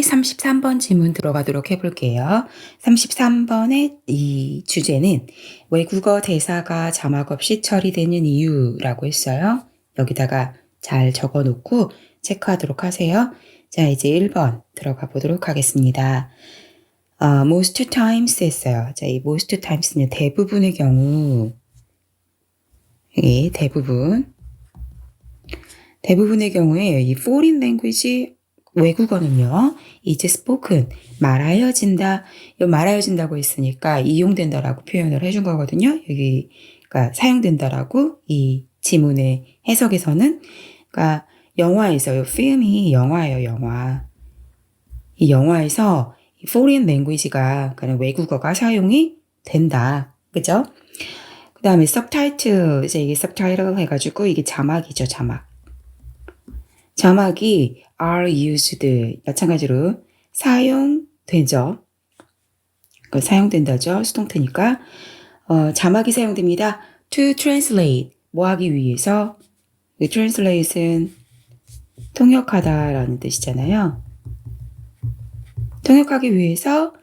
33번 질문 들어가도록 해볼게요. 33번의 이 주제는 외국어 대사가 자막 없이 처리되는 이유라고 했어요. 여기다가 잘 적어 놓고 체크하도록 하세요. 자, 이제 1번 들어가 보도록 하겠습니다. 어, most times 했어요. 자, 이 most times는 대부분의 경우, 예, 대부분. 대부분의 경우에 이 foreign language 외국어는요, 이제 spoken, 말하여진다, 요 말하여진다고 했으니까 이용된다라고 표현을 해준 거거든요. 여기, 그러니까 사용된다라고 이 지문의 해석에서는, 그러니까 영화에서, 요 film이 영화예요, 영화. 이 영화에서 이 foreign language가, 그러니까 외국어가 사용이 된다. 그죠? 그 다음에 subtitle, 이제 이게 subtitle 해가지고 이게 자막이죠, 자막. 자막이 are used 마찬가지로 사용되죠. 그 사용된다죠. 수동태니까 어, 자막이 사용됩니다. to translate 뭐 하기 위해서 그 translate은 통역하다라는 뜻이잖아요. 통역하기 위해서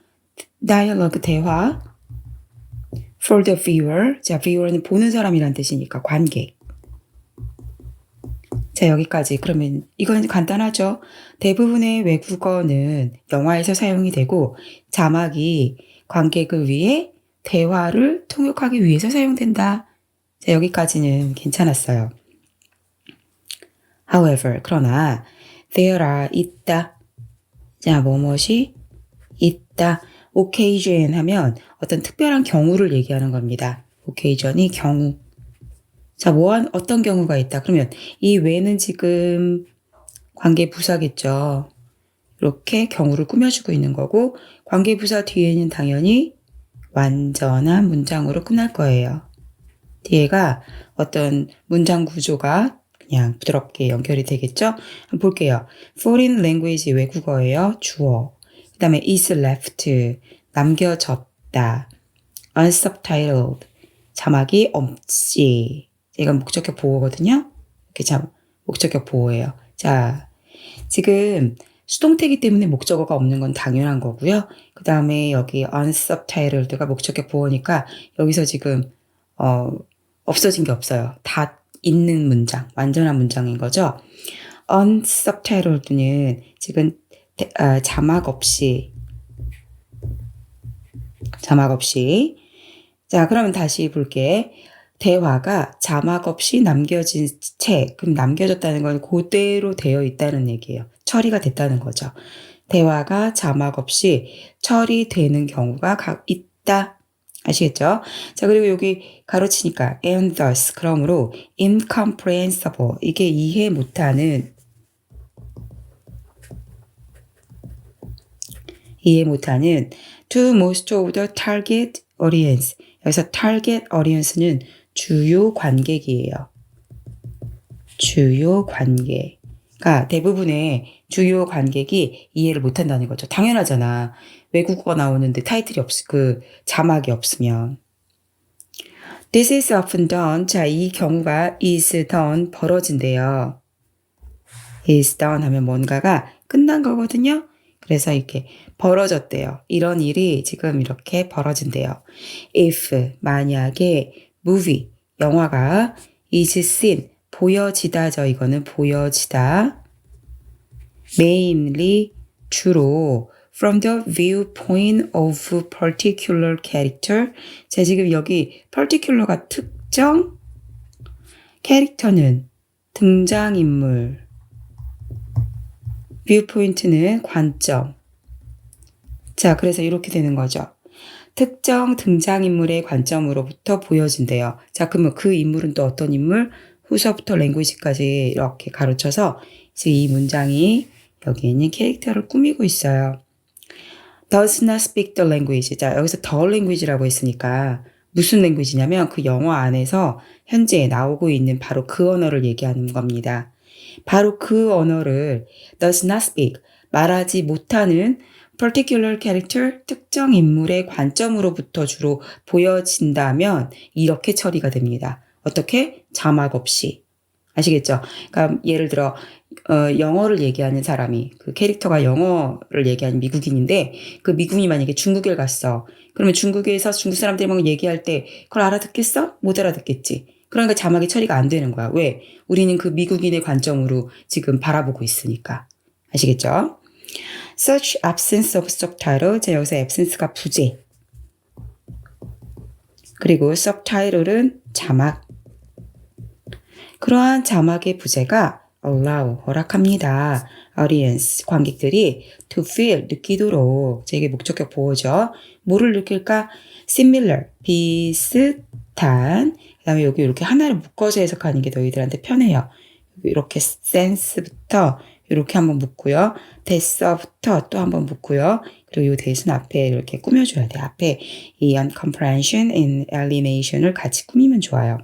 dialogue 대화 for the viewer 자 viewer는 보는 사람이란 뜻이니까 관객 자, 여기까지. 그러면 이건 간단하죠. 대부분의 외국어는 영화에서 사용이 되고 자막이 관객을 위해 대화를 통역하기 위해서 사용된다. 자, 여기까지는 괜찮았어요. However, 그러나 there are 있다. 자, 뭐뭇이 있다. occasion 하면 어떤 특별한 경우를 얘기하는 겁니다. occasion이 경우. 자, 뭐 한 어떤 경우가 있다. 그러면 이 외는 지금 관계 부사겠죠. 이렇게 경우를 꾸며주고 있는 거고 관계 부사 뒤에는 당연히 완전한 문장으로 끝날 거예요. 뒤에가 어떤 문장 구조가 그냥 부드럽게 연결이 되겠죠? 한번 볼게요. foreign language 외국어예요. 주어. 그 다음에 is left 남겨졌다. unsubtitled 자막이 없지. 이건 목적격 보호거든요. 이렇게 자, 목적격 보호예요. 자, 지금 수동태기 때문에 목적어가 없는 건 당연한 거고요. 그 다음에 여기 unsubtitled가 목적격 보호니까 여기서 지금 어, 없어진 게 없어요. 다 있는 문장, 완전한 문장인 거죠. unsubtitled는 지금 대, 아, 자막 없이 자막 없이 자 그러면 다시 볼게. 대화가 자막 없이 남겨진 채, 그럼 남겨졌다는 건 그대로 되어 있다는 얘기예요. 처리가 됐다는 거죠. 대화가 자막 없이 처리되는 경우가 있다. 아시겠죠? 자, 그리고 여기 가로치니까 and thus, 그러므로 incomprehensible, 이게 이해 못하는 이해 못하는 to most of the target audience. 여기서 target audience는 주요 관객이에요. 주요 관객. 그러니까 대부분의 주요 관객이 이해를 못한다는 거죠. 당연하잖아. 외국어가 나오는데 타이틀이 없, 그 자막이 없으면. This is often done. 자, 이 경우가 is done 벌어진대요. is done 하면 뭔가가 끝난 거거든요. 그래서 이렇게 벌어졌대요. 이런 일이 지금 이렇게 벌어진대요. if 만약에 movie 영화가 is seen 보여지다죠. 이거는 보여지다. mainly 주로 from the viewpoint of particular character. 자, 지금 여기 particular가 특정 캐릭터는 등장인물 viewpoint는 관점. 자, 그래서 이렇게 되는 거죠. 특정 등장인물의 관점으로부터 보여진대요. 자, 그러면 그 인물은 또 어떤 인물? 후서부터 랭귀지까지 이렇게 가르쳐서 이제 이 문장이 여기 있는 캐릭터를 꾸미고 있어요. does not speak the language. 자, 여기서 the language라고 했으니까 무슨 랭귀지냐면 그 영어 안에서 현재 나오고 있는 바로 그 언어를 얘기하는 겁니다. 바로 그 언어를 does not speak 말하지 못하는 particular character 특정 인물의 관점으로부터 주로 보여진다면 이렇게 처리가 됩니다. 어떻게? 자막 없이. 아시겠죠? 그러니까 예를 들어 어, 영어를 얘기하는 사람이 그 캐릭터가 영어를 얘기하는 미국인인데 그 미국인이 만약에 중국에 갔어. 그러면 중국에서 중국 사람들이랑 얘기할 때 그걸 알아듣겠어? 못 알아듣겠지. 그러니까 자막이 처리가 안 되는 거야. 왜? 우리는 그 미국인의 관점으로 지금 바라보고 있으니까. 아시겠죠? Such absence of subtitle. 제 여기서 absence가 부재. 그리고 subtitle은 자막. 그러한 자막의 부재가 allow, 허락합니다. audience, 관객들이 to feel, 느끼도록. 제 이게 목적격 보호죠. 뭐를 느낄까? similar, 비슷한. 그 다음에 여기 이렇게 하나를 묶어서 해석하는 게 너희들한테 편해요. 이렇게 sense부터 이렇게 한번 묶고요. 대서부터 또 한번 묶고요. 그리고 이 대신 앞에 이렇게 꾸며줘야 돼. 앞에 이 uncomprehension and alienation을 같이 꾸미면 좋아요.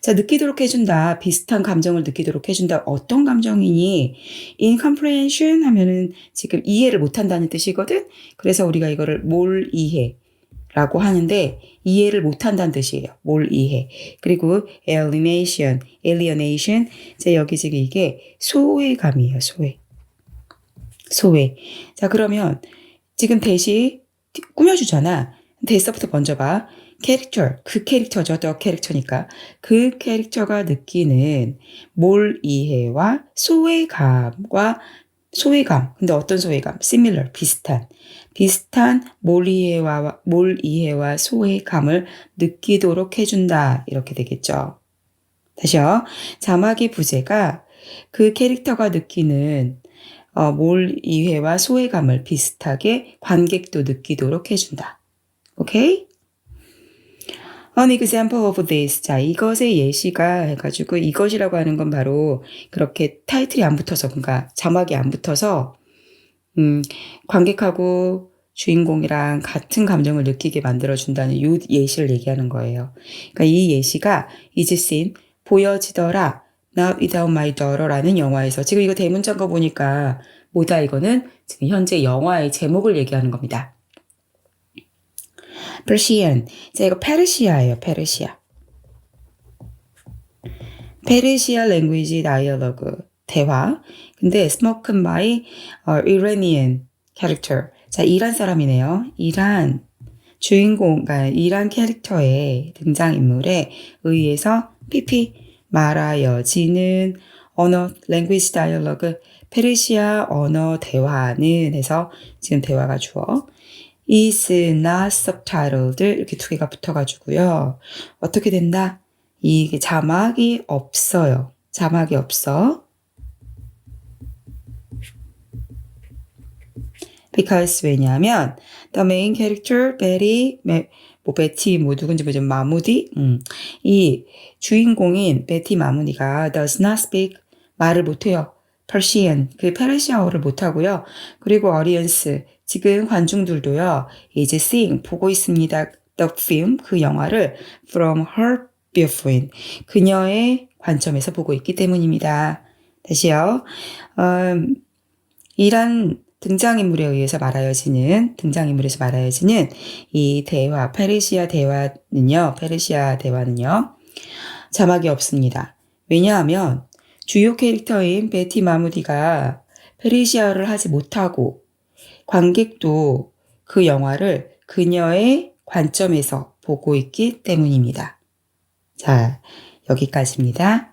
자, 느끼도록 해준다. 비슷한 감정을 느끼도록 해준다. 어떤 감정이니? incomprehension 하면은 지금 이해를 못한다는 뜻이거든? 그래서 우리가 이거를 뭘 이해? 라고 하는데 이해를 못한다는 뜻이에요. 뭘 이해. 그리고 alienation, alienation. 제 여기 지금 이게 소외감이에요. 소외. 소외. 자, 그러면 지금 대시 꾸며주잖아. 대서부터 먼저 봐. 캐릭터, 그 캐릭터죠. 더 캐릭터니까. 그 캐릭터가 느끼는 몰 이해와 소외감과 소외감. 근데 어떤 소외감? similar, 비슷한. 비슷한 몰 이해와, 몰 이해와 소외감을 느끼도록 해준다. 이렇게 되겠죠. 다시요. 자막의 부제가 그 캐릭터가 느끼는 어, 몰 이해와 소외감을 비슷하게 관객도 느끼도록 해준다. 오케이? An example of this. 자, 이것의 예시가 해가지고 이것이라고 하는 건 바로 그렇게 타이틀이 안 붙어서, 그러니까 자막이 안 붙어서, 음, 관객하고 주인공이랑 같은 감정을 느끼게 만들어준다는 이 예시를 얘기하는 거예요. 그러니까 이 예시가 이제 씬 보여지더라. Not Without My Daughter라는 영화에서 지금 이거 대문자인 거 보니까 뭐다 이거는 지금 현재 영화의 제목을 얘기하는 겁니다. Persian. 자, 이거 페르시아예요. 페르시아. 페르시아 랭귀지 다이얼로그 대화. 근데 spoken by 어, Iranian character. 자, 이란 사람이네요. 이란 주인공, 그러니까 이란 캐릭터의 등장인물에 의해서 PP 말하여지는 언어 랭귀지 다이얼로그 페르시아 언어 대화는 해서 지금 대화가 주어 is not subtitled 이렇게 두 개가 붙어가지고요. 어떻게 된다? 이게 자막이 없어요. 자막이 없어. because 왜냐하면 the main character Betty 뭐 베티 뭐 누군지 뭐죠 마무디 음. 이 주인공인 베티 마무디가 does not speak 말을 못해요. Persian 그 페르시아어를 못하고요. 그리고 audience 지금 관중들도요. 이제 seeing 보고 있습니다. The film 그 영화를 from her viewpoint 그녀의 관점에서 보고 있기 때문입니다. 다시요. 음, 이란 등장인물에 의해서 말하여지는 등장인물에서 말하여지는 이 대화 페르시아 대화는요. 페르시아 대화는요. 자막이 없습니다. 왜냐하면 주요 캐릭터인 베티 마무디가 페르시아를 하지 못하고 관객도 그 영화를 그녀의 관점에서 보고 있기 때문입니다. 자, 여기까지입니다.